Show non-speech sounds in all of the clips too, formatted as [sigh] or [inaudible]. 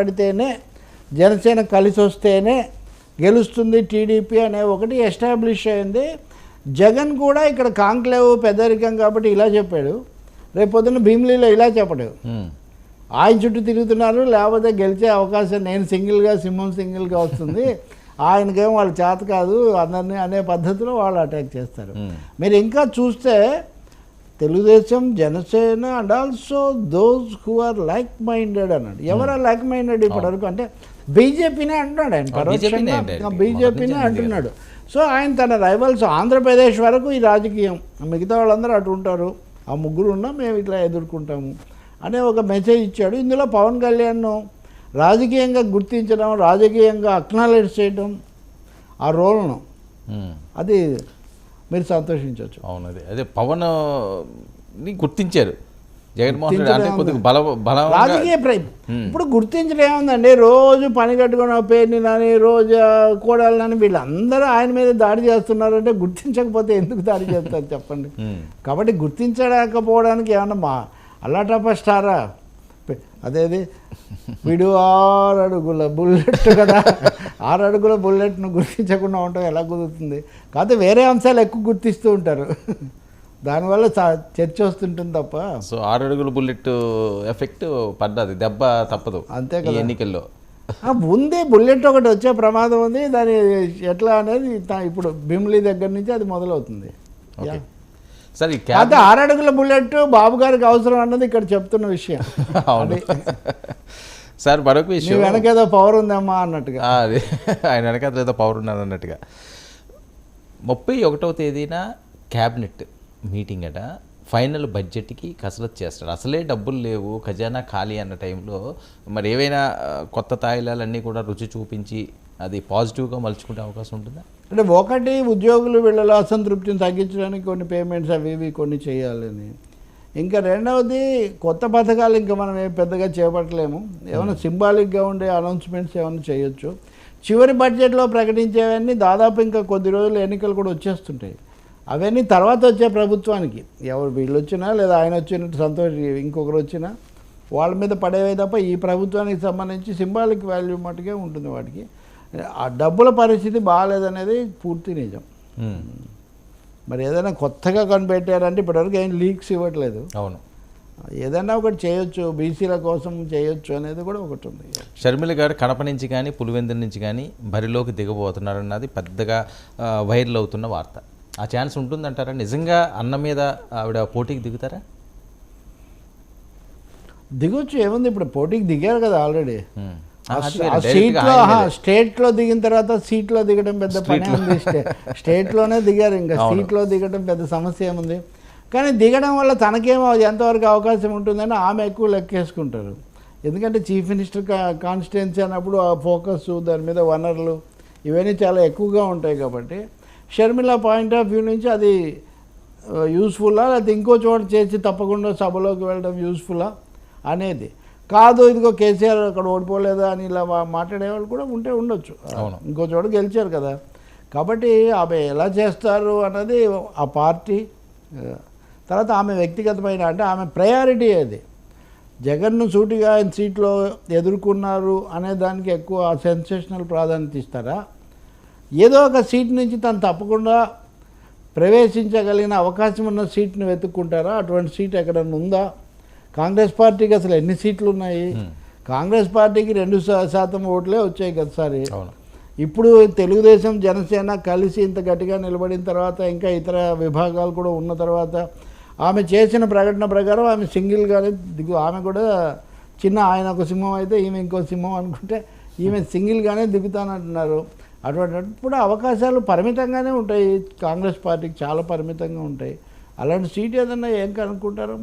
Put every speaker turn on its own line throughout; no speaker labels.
పడితేనే జనసేన కలిసి వస్తేనే గెలుస్తుంది టీడీపీ అనే ఒకటి ఎస్టాబ్లిష్ అయింది. జగన్ కూడా ఇక్కడ కాంక్లేవ్ పెద్దరికం కాబట్టి ఇలా చెప్పాడు. రేపు పొద్దున్న భీమిలీలో ఇలా చెప్పడు. ఆయన చుట్టూ తిరుగుతున్నారు లేకపోతే గెలిచే అవకాశం నేను సింగిల్గా సింహం సింగిల్గా వస్తుంది. ఆయనకేం వాళ్ళు చేత కాదు అందరినీ అనే పద్ధతిలో వాళ్ళు అటాక్ చేస్తారు. మీరు ఇంకా చూస్తే Telugu Desam Janasena and also those who are like minded అన్నాడు ఎవరు లైక్ మైండెడ్ ఇప్పటివరకు అంటే బీజేపీనే అంటున్నాడు ఆయన పరోక్షంగా. బీజేపీనే అంటున్నాడు. సో ఆయన తన రైవల్స్ ఆంధ్రప్రదేశ్ వరకు ఈ రాజకీయం. మిగతా వాళ్ళందరూ అటు ఉంటారు. ఆ ముగ్గురు ఉన్నా మేము ఇట్లా ఎదుర్కొంటాము అనే ఒక మెసేజ్ ఇచ్చాడు. ఇందులో పవన్ కళ్యాణ్ను రాజకీయంగా గుర్తించడం రాజకీయంగా అక్నాలెడ్జ్ చేయడం ఆ రోల్ను
ఉమ్.
అది మీరు సంతోషించవచ్చు.
అవును అదే అదే పవన్ని గుర్తించారు. జగన్మోహన్ రెడ్డి అంటే
గుర్తించడం
కొద్దిగా బల
రాజకీయ ఇప్పుడు గుర్తించడం ఏముందండి? రోజు పని కట్టుకున్న పేరుని రోజు కోడలని వీళ్ళందరూ ఆయన మీద దాడి చేస్తున్నారంటే గుర్తించకపోతే ఎందుకు దాడి చేస్తారు చెప్పండి. కాబట్టి గుర్తించలేకపోవడానికి ఏమన్నా మా అల్లాటప్ప స్టారా? అదేది? వీడు ఆరు అడుగుల బుల్లెట్ కదా. ఆరు అడుగుల బుల్లెట్ను గుర్తించకుండా ఉండటం ఎలా కుదురుతుంది? కాకపోతే వేరే అంశాలు ఎక్కువ గుర్తిస్తూ ఉంటారు. దానివల్ల చ- చర్చ వస్తుంటుంది తప్ప.
సో ఆరు అడుగుల బుల్లెట్ ఎఫెక్ట్ పడ్డది దెబ్బ తప్పదు
అంతే కదా.
ఎన్నికల్లో.
ఉంది బుల్లెట్ ఒకటి వచ్చే ప్రమాదం ఉంది. దాని ఎట్లా అనేది ఇప్పుడు భీమిలి దగ్గర నుంచి అది మొదలవుతుంది.
ఓకే. సార్ క్యాబ్
ఆరడుగుల బుల్లెట్ బాబు గారికి అవసరం అన్నది ఇక్కడ చెప్తున్న విషయం.
అవును. [laughs] సార్ మరొక విషయం.
వెనకేదో పవర్ ఉందమ్మా అన్నట్టుగా.
అదే. ఆయన వెనకాల ఏదో పవర్ ఉన్నది అన్నట్టుగా. ముప్పై ఒకటవ తేదీన క్యాబినెట్ మీటింగ్ అట. ఫైనల్ బడ్జెట్కి కసరత్ చేస్తాడు. అసలే డబ్బులు లేవు ఖజానా ఖాళీ అన్న టైంలో. మరి ఏవైనా కొత్త తాయిలాలన్నీ కూడా రుచి చూపించి అది పాజిటివ్గా మలుచుకునే అవకాశం ఉంటుందా?
అంటే ఒకటి ఉద్యోగులు వీళ్ళలో అసంతృప్తిని తగ్గించడానికి కొన్ని పేమెంట్స్ అవి ఇవి కొన్ని చేయాలని. ఇంకా రెండవది కొత్త పథకాలు ఇంకా మనం ఏం పెద్దగా చేపట్టలేము. ఏమైనా సింబాలిక్గా ఉండే అనౌన్స్మెంట్స్ ఏమైనా చేయొచ్చు. చివరి బడ్జెట్లో ప్రకటించేవన్నీ దాదాపు ఇంకా కొద్ది రోజులు ఎన్నికలు కూడా వచ్చేస్తుంటాయి. అవన్నీ తర్వాత వచ్చే ప్రభుత్వానికి. ఎవరు వీళ్ళు వచ్చినా లేదా ఆయన వచ్చినట్టు సంతోష్ ఇంకొకరు వచ్చినా వాళ్ళ మీద పడేవే తప్ప ఈ ప్రభుత్వానికి సంబంధించి సింబాలిక్ వాల్యూ మటుకే ఉంటుంది వాటికి. ఆ డబ్బుల పరిస్థితి బాగాలేదనేది పూర్తి నిజం. మరి ఏదైనా కొత్తగా కనిపెట్టారంటే ఇప్పటివరకు ఏం లీక్స్ ఇవ్వట్లేదు.
అవును.
ఏదైనా ఒకటి చేయొచ్చు బీసీల కోసం చేయొచ్చు అనేది కూడా ఒకటి ఉంది.
షర్మిల గారు కడప నుంచి కానీ పులివెందుల నుంచి కానీ బరిలోకి దిగబోతున్నారన్నది పెద్దగా వైరల్ అవుతున్న వార్త. ఆ ఛాన్స్ ఉంటుందంటారా? నిజంగా అన్న మీద ఆవిడ పోటీకి దిగుతారా?
దిగొచ్చు ఏముంది ఇప్పుడు పోటీకి దిగారు కదా ఆల్రెడీ. సీట్లో. స్టేట్లో దిగిన తర్వాత సీట్లో దిగడం పెద్ద పని ఉంది స్టే- స్టేట్లోనే దిగారు ఇంకా. సీట్లో దిగడం పెద్ద సమస్య ఏముంది? కానీ దిగడం వల్ల తనకేమో ఎంతవరకు అవకాశం ఉంటుందని ఆమె ఎక్కువ లెక్కేసుకుంటారు. ఎందుకంటే చీఫ్ మినిస్టర్ కాన్స్టిట్యున్సీ అన్నప్పుడు ఆ ఫోకస్ దాని మీద వనరులు ఇవన్నీ చాలా ఎక్కువగా ఉంటాయి కాబట్టి షర్మిల పాయింట్ ఆఫ్ వ్యూ నుంచి అది యూస్ఫుల్లా లేకపోతే ఇంకో చోట చేసి తప్పకుండా సభలోకి వెళ్ళడం యూస్ఫుల్లా అనేది. కాదు ఇదిగో కేసీఆర్ అక్కడ ఓడిపోలేదా అని ఇలా మాట్లాడేవాళ్ళు కూడా ఉంటే ఉండొచ్చు. ఇంకో చోట గెలిచారు కదా. కాబట్టి ఆమె ఎలా చేస్తారు అన్నది ఆ పార్టీ తర్వాత ఆమె వ్యక్తిగతమైన అంటే ఆమె ప్రయారిటీ అది జగన్ను సూటిగా ఆయన సీట్లో ఎదుర్కొన్నారు అనే దానికి ఎక్కువ సెన్సేషనల్ ప్రాధాన్యత ఇస్తారా? ఏదో ఒక సీట్ నుంచి తను తప్పకుండా ప్రవేశించగలిగిన అవకాశం ఉన్న సీట్ని వెతుక్కుంటారా? అటువంటి సీట్ ఎక్కడన్నా ఉందా? కాంగ్రెస్ పార్టీకి అసలు ఎన్ని సీట్లు ఉన్నాయి కాంగ్రెస్ పార్టీకి రెండు శాతం ఓట్లే వచ్చాయి గతసారి
అవును.
ఇప్పుడు తెలుగుదేశం జనసేన కలిసి ఇంత గట్టిగా నిలబడిన తర్వాత ఇంకా ఇతర విభాగాలు కూడా ఉన్న తర్వాత ఆమె చేసిన ప్రకటన ప్రకారం ఆమె సింగిల్గానే దిగు ఆమె కూడా చిన్న ఆయన ఒక సింహం అయితే ఈమె ఇంకో సింహం అనుకుంటే ఈమె సింగిల్గానే దిగుతానంటున్నారు. అటువంటిప్పుడు అవకాశాలు పరిమితంగానే ఉంటాయి. కాంగ్రెస్ పార్టీకి చాలా పరిమితంగా ఉంటాయి. అలాంటి సీట్ ఏదన్నా ఏం కనుక్కుంటారో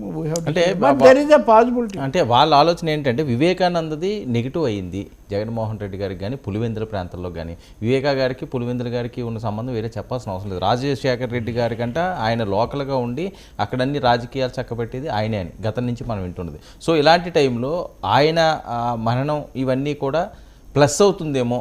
అంటే
దెర్ పాసిబిలిటీ
అంటే వాళ్ళ ఆలోచన ఏంటంటే వివేకానందది నెగిటివ్ అయింది. జగన్మోహన్ రెడ్డి గారికి కానీ పులివెందుల ప్రాంతంలో కానీ వివేకా గారికి పులివెందుల గారికి ఉన్న సంబంధం వేరే చెప్పాల్సిన అవసరం లేదు. రాజశేఖర్ రెడ్డి గారి కంట ఆయన లోకల్గా ఉండి అక్కడన్ని రాజకీయాలు చక్కబెట్టేది ఆయనే అని గతం నుంచి మనం వింటున్నది. సో ఇలాంటి టైంలో ఆయన మరణం ఇవన్నీ కూడా ప్లస్ అవుతుందేమో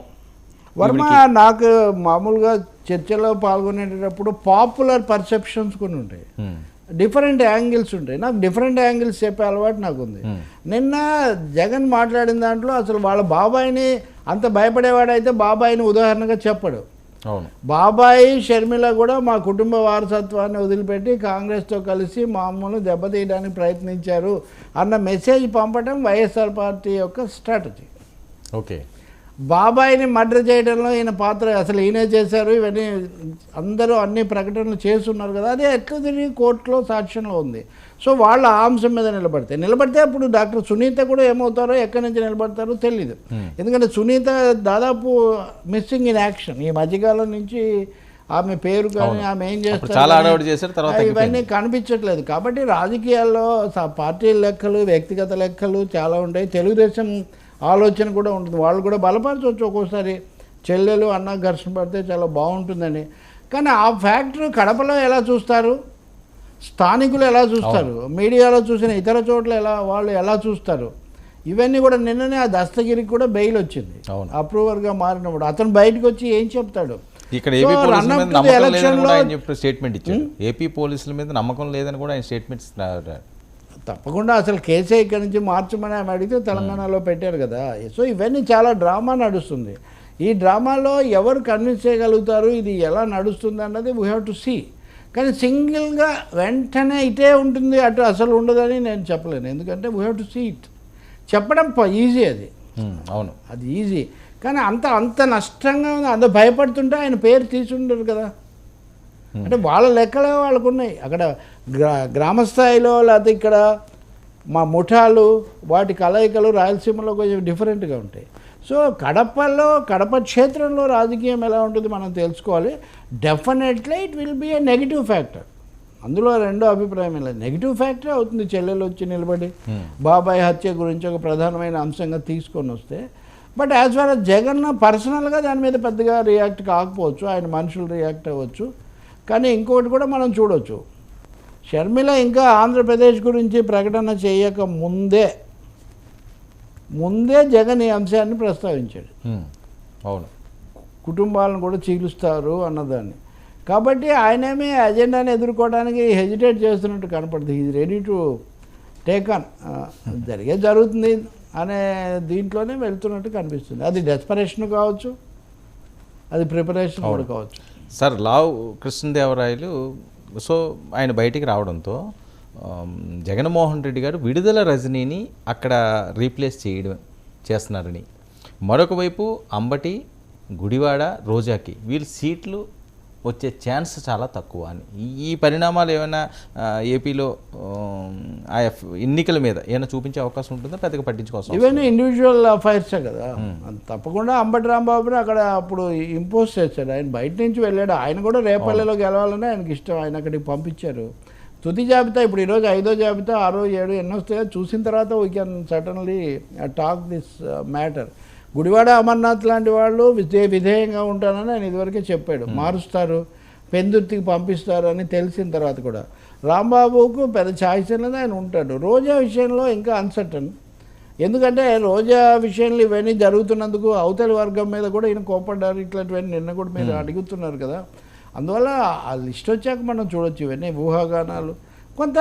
వర్మ నాకు మామూలుగా చర్చలో పాల్గొనేటప్పుడు పాపులర్ పర్సెప్షన్స్ కొన్ని ఉంటాయి.
ఉమ్,
డిఫరెంట్ యాంగిల్స్ ఉంటాయి. నాకు డిఫరెంట్ యాంగిల్స్ చెప్పే అలవాటు నాకు ఉంది
Hmm.
నిన్న జగన్ మాట్లాడిన దాంట్లో అసలు వాళ్ళ బాబాయిని అంత భయపడేవాడైతే బాబాయిని ఉదాహరణగా చెప్పడు. బాబాయి షర్మిల కూడా మా కుటుంబ వారసత్వాన్ని వదిలిపెట్టి కాంగ్రెస్తో కలిసి మామూలు దెబ్బతీయడానికి ప్రయత్నించారు అన్న మెసేజ్ పంపడం వైఎస్ఆర్ పార్టీ యొక్క స్ట్రాటజీ.
ఓకే.
బాబాయిని మర్డర్ చేయడంలో ఈయన పాత్ర అసలు ఈయనే చేశారు ఇవన్నీ అందరూ అన్ని ప్రకటనలు చేస్తున్నారు కదా అదే ఎట్లా తిరిగి కోర్టులో సాక్ష్యంలో ఉంది సో వాళ్ళ ఆ అంశం మీద నిలబడితే నిలబడితే అప్పుడు డాక్టర్ సునీత కూడా ఏమవుతారో ఎక్కడి నుంచి నిలబడతారో తెలియదు
Hmm.
ఎందుకంటే సునీత దాదాపు మిస్సింగ్ ఇన్ యాక్షన్ ఈ మధ్యకాలం నుంచి ఆమె పేరు కానీ. ఆమె ఏం చేస్తారు ఇవన్నీ. కనిపించట్లేదు కాబట్టి రాజకీయాల్లో పార్టీ లెక్కలు వ్యక్తిగత లెక్కలు చాలా ఉంటాయి తెలుగుదేశం ఆలోచన కూడా ఉంటుంది. వాళ్ళు కూడా బలపరచవచ్చు ఒక్కోసారి. చెల్లెలు అన్న ఘర్షణ పడితే చాలా బాగుంటుందని. కానీ ఆ ఫ్యాక్టరీ కడపలో ఎలా చూస్తారు? స్థానికులు ఎలా చూస్తారు? మీడియాలో చూసిన ఇతర చోట్ల ఎలా వాళ్ళు ఎలా చూస్తారు? ఇవన్నీ కూడా నిన్ననే ఆ దస్తగిరికి కూడా బెయిల్ వచ్చింది.
అవును.
అప్రూవర్గా మారినప్పుడు. అతను బయటకు వచ్చి ఏం చెప్తాడు?
ఇక్కడ ఏపీ పోలీసుల మీద స్టేట్మెంట్ ఇచ్చారు ఏపీ పోలీసుల మీద నమ్మకం లేదని కూడా ఆయన స్టేట్మెంట్ ఇస్తున్నారు.
తప్పకుండా అసలు కేసే ఇక్కడి నుంచి మార్చమని ఆమె అడిగితే తెలంగాణలో పెట్టారు కదా. సో ఇవన్నీ చాలా డ్రామా నడుస్తుంది. ఈ డ్రామాలో ఎవరు కన్విన్స్ చేయగలుగుతారు? ఇది ఎలా నడుస్తుంది అన్నది వీ హ్యావ్ టు సీ కానీ సింగిల్గా వెంటనే ఇటే ఉంటుంది అటు అసలు ఉండదని నేను చెప్పలేను. ఎందుకంటే we have to see it చెప్పడం ఈజీ అది.
అవును.
అది ఈజీ కానీ అంత అంత నష్టంగా ఉంది. అంత భయపడుతుంటే ఆయన పేరు తీసుండరు కదా. అంటే వాళ్ళ లెక్కలే వాళ్ళకు ఉన్నాయి అక్కడ గ్రా గ్రామ స్థాయిలో లేకపోతే ఇక్కడ మా ముఠాలు వాటి కలయికలు రాయలసీమలో కొంచెం డిఫరెంట్గా ఉంటాయి. సో కడపలో కడప క్షేత్రంలో రాజకీయం ఎలా ఉంటుంది మనం తెలుసుకోవాలి. Definitely it will be a negative factor అందులో రెండో అభిప్రాయం లేదు నెగిటివ్ ఫ్యాక్టరే అవుతుంది. చెల్లెలు వచ్చి నిలబడి
Hmm.
బాబాయ్ హత్య గురించి ఒక ప్రధానమైన అంశంగా తీసుకొని వస్తే. But as far as Jagan పర్సనల్గా దాని మీద పెద్దగా రియాక్ట్ కాకపోవచ్చు. ఆయన మనుషులు రియాక్ట్ అవ్వచ్చు. కానీ ఇంకోటి కూడా మనం చూడొచ్చు. షర్మిల ఇంకా ఆంధ్రప్రదేశ్ గురించి ప్రకటన చేయక ముందే ముందే జగన్ ఈ అంశాన్ని ప్రస్తావించాడు.
అవును.
కుటుంబాలను కూడా చీలుస్తారు అన్నదాన్ని. కాబట్టి ఆయనేమి అజెండాని ఎదుర్కోవడానికి హెజిటేట్ చేస్తున్నట్టు కనపడుతుంది is ready to take on. జరిగే జరుగుతుంది అనే దీంట్లోనే వెళ్తున్నట్టు కనిపిస్తుంది. అది డెస్పరేషన్ కావచ్చు అది ప్రిపరేషన్ కూడా. కావచ్చు.
సార్ లావు కృష్ణదేవరాయలు సో ఆయన బయటికి రావడంతో జగన్మోహన్ రెడ్డి గారు విడుదల రజనీని అక్కడ రీప్లేస్ చేయడం చేస్తున్నారని. మరొక వైపు అంబటి గుడివాడ రోజాకి వీళ్ళు సీట్లు వచ్చే ఛాన్స్ చాలా తక్కువ అని. ఈ- పరిణామాలు ఏమైనా ఏపీలో ఆమ్, ఆ ఎఫ్- ఎన్నికల మీద ఏమైనా చూపించే అవకాశం ఉంటుందా? పెద్దగా అవసరం
ఇవన్నీ ఇండివిజువల్ అఫైర్సే కదా. తప్పకుండా అంబటి రాంబాబుని అక్కడ అప్పుడు ఇంపోజ్ చేశాడు. ఆయన బయట నుంచి వెళ్ళాడు. ఆయన కూడా రేపల్లెలో గెలవాలని ఆయనకి ఇష్టం. ఆయన అక్కడికి పంపించారు. తుది జాబితా ఇప్పుడు ఈరోజు ఐదో జాబితా ఆరో ఏడు ఎన్నో వస్తాయో చూసిన తర్వాత we can suddenly talk this matter Gudivada Amarnath లాంటి వాళ్ళు విధే విధేయంగా ఉంటానని ఆయన ఇదివరకే చెప్పాడు. మారుస్తారు పెందుర్తికి పంపిస్తారు అని తెలిసిన తర్వాత కూడా. రాంబాబుకు పెద్ద ఛాయిస్ అనేది ఆయన ఉంటాడు. రోజా విషయంలో ఇంకా అన్సర్టన్ ఎందుకంటే రోజా విషయంలో ఇవన్నీ జరుగుతున్నందుకు అవతలి వర్గం మీద కూడా ఈయన కోపడ్డారు ఇట్లాంటివన్నీ నిన్న కూడా మీరు అడుగుతున్నారు కదా. అందువల్ల ఆ లిస్ట్ వచ్చాక మనం చూడొచ్చు ఇవన్నీ ఊహాగానాలు. కొంత